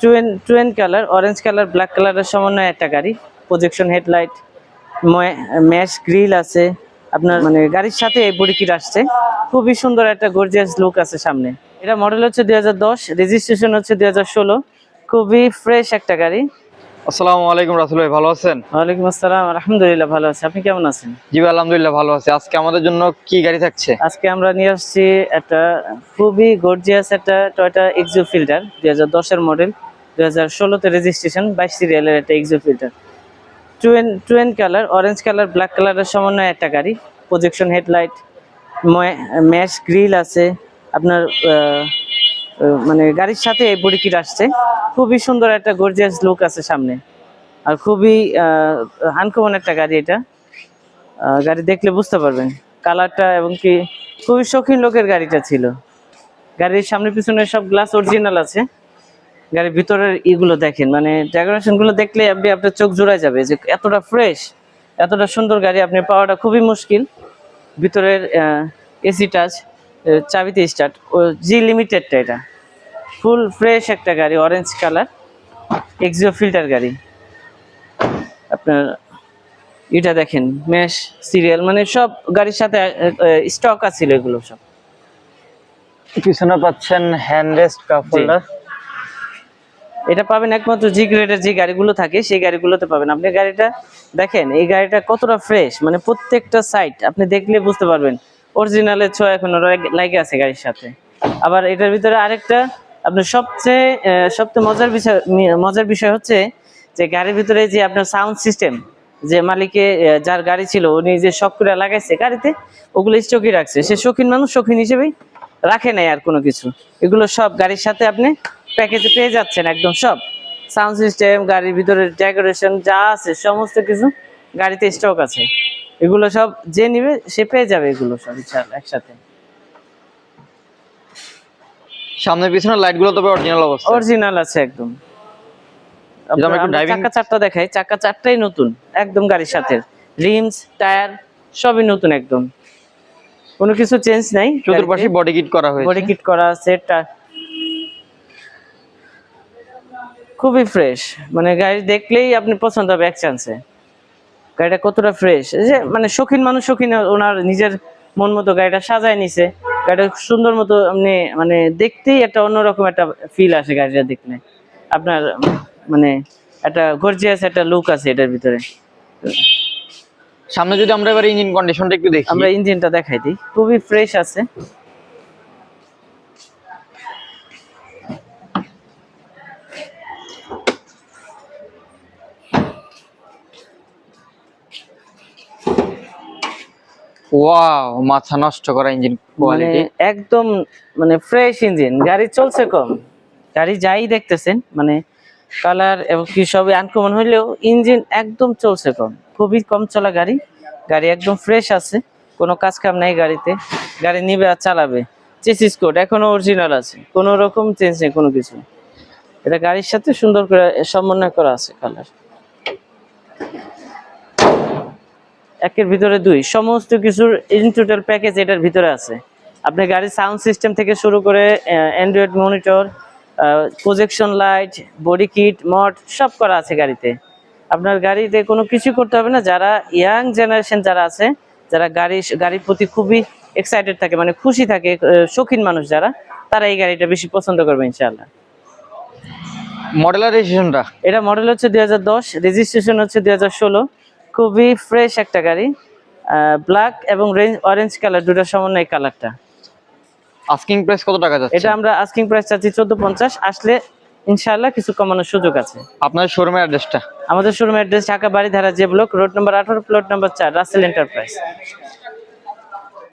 Twin twin colour orange colour black কালারের সমন্বয়ে একটা গাড়ি। প্রজেকশন হেডলাইট ম্যাশ গ্রিল আছে। আপনার মানে গাড়ির সাথে এই বডি কিট আসছে। খুবই সুন্দর একটা গর্জিয়াস লুক আছে সামনে। এটা মডেল হচ্ছে দুই হাজার দশ রেজিস্ট্রেশন হচ্ছে দুই হাজার ষোলো। খুবই ফ্রেশ একটা গাড়ি। আসসালামু আলাইকুম রাসুল ভাই ভালো আছেন? ওয়ালাইকুম আসসালাম আলহামদুলিল্লাহ ভালো আছি। আপনি কেমন আছেন? জি আলহামদুলিল্লাহ ভালো আছি। আজকে আমাদের জন্য কি গাড়ি থাকছে? আজকে আমরা নিয়ে আসছি একটা খুবই গর্জিয়াস একটা টয়টা ফিল্টার দুই হাজার দশের মডেল দুই হাজার ষোলোতে রেজিস্ট্রেশন বাইশ সিরিয়ালের একটা filter twin twin colour orange colour black কালারের সমন্বয়ে একটা গাড়ি। প্রজেকশন হেডলাইট ম্যাশ গ্রিল আছে। আপনার মানে গাড়ির সাথে এই বডি কিট আসছে। খুবই সুন্দর একটা গর্জিয়াস লুক আছে সামনে। আর খুবই আনকমন একটা গাড়ি এটা। গাড়ি দেখলে বুঝতে পারবেন। কালারটা এবং কি খুবই শৌখিন লোকের গাড়িটা ছিল। গাড়ির সামনে পিছনে সব গ্লাস অরিজিনাল আছে। গাড়ির ভিতরের ইগুলো দেখেন মানে ডেকোরেশনগুলো দেখলে আপনি আপনার চোখ জোড়ায় যাবে যে এতটা ফ্রেশ এতটা সুন্দর গাড়ি আপনি পাওয়াটা খুবই মুশকিল। ভিতরের এসি টাচ চাবিতে স্টার্ট ও জি লিমিটেডটা এটা। ফুল ফ্রেশ একটা গাড়ি অরেঞ্জ কালার এক্সিও ফিল্টার গাড়ি। আপনার এটা দেখেন মেশ সিরিয়াল মানে সব গাড়ির সাথে স্টক আছিল এগুলো সব। পিছনে পাচ্ছেন হ্যান্ড রেস্ট কাপ হোল্ডার এটা পাবেন একমাত্র জি গ্রেডের যে গাড়িগুলো থাকে সেই গাড়িগুলোতে পাবেন। আপনি গাড়িটা দেখেন এই গাড়িটা কতটা ফ্রেশ মানে প্রত্যেকটা সাইট আপনি দেখলে বুঝতে পারবেন। অরিজিনালের ছোঁয়া এখন লাগে আছে গাড়ির সাথে। আবার এটার ভিতরে আরেকটা আপনার সবচেয়ে সবচেয়ে মজার বিষয় মজার বিষয় হচ্ছে যে গাড়ির ভিতরে যে আপনার সাউন্ড সিস্টেম যে মালিকে যার গাড়ি ছিল, উনি যে শখ করে লাগাইছে গাড়িতে, ওগুলো স্টকই রাখছে। সে শৌখিন মানুষ, শৌখিন হিসেবেই রাখে নাই আর কোনো কিছু। এগুলো সব গাড়ির সাথে আপনি প্যাকেজে পেয়ে যাচ্ছেন একদম সব। সাউন্ড সিস্টেম গাড়ির ভিতরে ডেকোরেশন যা আছে, সমস্ত কিছু গাড়িতে স্টক আছে। এগুলো সব যে নিবে সে পেয়ে যাবে এগুলো সব একসাথে। সামনে পিছনে লাইটগুলো তবে অরিজিনাল অবস্থা। অরিজিনাল আছে একদম। চাকা চারটা দেখাই চাকা চারটাই নতুন একদম গাড়ির সাথে। রিমস টায়ার সবই নতুন একদম। কোনো কিছু চেঞ্জ নাই চতুর্পাশে বডি কিট করা হয়েছে। বডি কিট করা আছে খুবই ফ্রেশ মানে গাড়ি দেখলেই আপনি পছন্দ হবে এক চান্সে গাড়িটা কতটা ফ্রেশ যে মানে শৌখিন মানুষ শৌখিন ওনার নিজের মন মতো গাড়িটা সাজায় নিছে। গাড়িটা সুন্দর মতো আপনি মানে দেখতেই একটা অন্যরকম একটা ফিল আসে গাড়িটা দেখলে। আপনার মানে একটা গর্জিয়াস একটা লুক আছে এটার ভিতরে। সামনে যদি আমরা এবার ইঞ্জিন কন্ডিশনটা একটু দেখি। আমরা ইঞ্জিনটা দেখাই দিই। খুবই ফ্রেশ আছে। ওয়াও মাথা নষ্ট করা ইঞ্জিন মানে কোয়ালিটি একদম মানে ফ্রেশ ইঞ্জিন গাড়ি চলছে কম। গাড়ি যাই দেখতেছেন মানে কালার এবং কি সবই আনকমন হইলেও ইঞ্জিন একদম চলছে কম। খুবই কম চলা গাড়ি। গাড়ি একদম ফ্রেশ আছে। কোনো কাজ কাম নাই গাড়িতে। গাড়ি নিবে আর চালাবে। চেসিস কোড এখনও অরিজিনাল আছে। কোনো রকম চেঞ্জ নেই, কোনো কিছু এটা গাড়ির সাথে সুন্দর করে সমন্বয় করা আছে কালার একের ভিতরে দুই। সমস্ত কিছুর ইন টোটাল প্যাকেজ এটার ভিতরে আছে। আপনি গাড়ির সাউন্ড সিস্টেম থেকে শুরু করে android monitor projection light body kit mod সব করা আছে গাড়িতে। আপনার গাড়িতে কোনো কিছু করতে হবে না। যারা ইয়াং জেনারেশন যারা আছে যারা গাড়ি গাড়ির প্রতি খুবই এক্সাইটেড থাকে মানে খুশি থাকে শৌখিন মানুষ যারা তারা এই গাড়িটা বেশি পছন্দ করবে ইনশাআল্লাহ। মডেলার রেজিস্ট্রেশনটা এটা মডেল হচ্ছে দুই হাজার দশ রেজিস্ট্রেশন হচ্ছে দুই হাজার ষোলো। খুবই ফ্রেশ একটা গাড়ি ব্ল্যাক এবং রেঞ্জ অরেঞ্জ কালার দুটার সমন্বয় কালারটা আস্কিং প্রাইস কত টাকা যাচ্ছে? এটা আমরা আস্কিং প্রাইস চাচ্ছি চোদ্দ পঞ্চাশ আসলে ইনশাআল্লাহ কিছু কমানোর সুযোগ আছে। আপনার শোরুমের অ্যাড্রেসটা আমাদের শোরুমের address Dhaka Baridhara J block road number আঠারো প্লট নাম্বার 4 রাসেল এন্টারপ্রাইজ।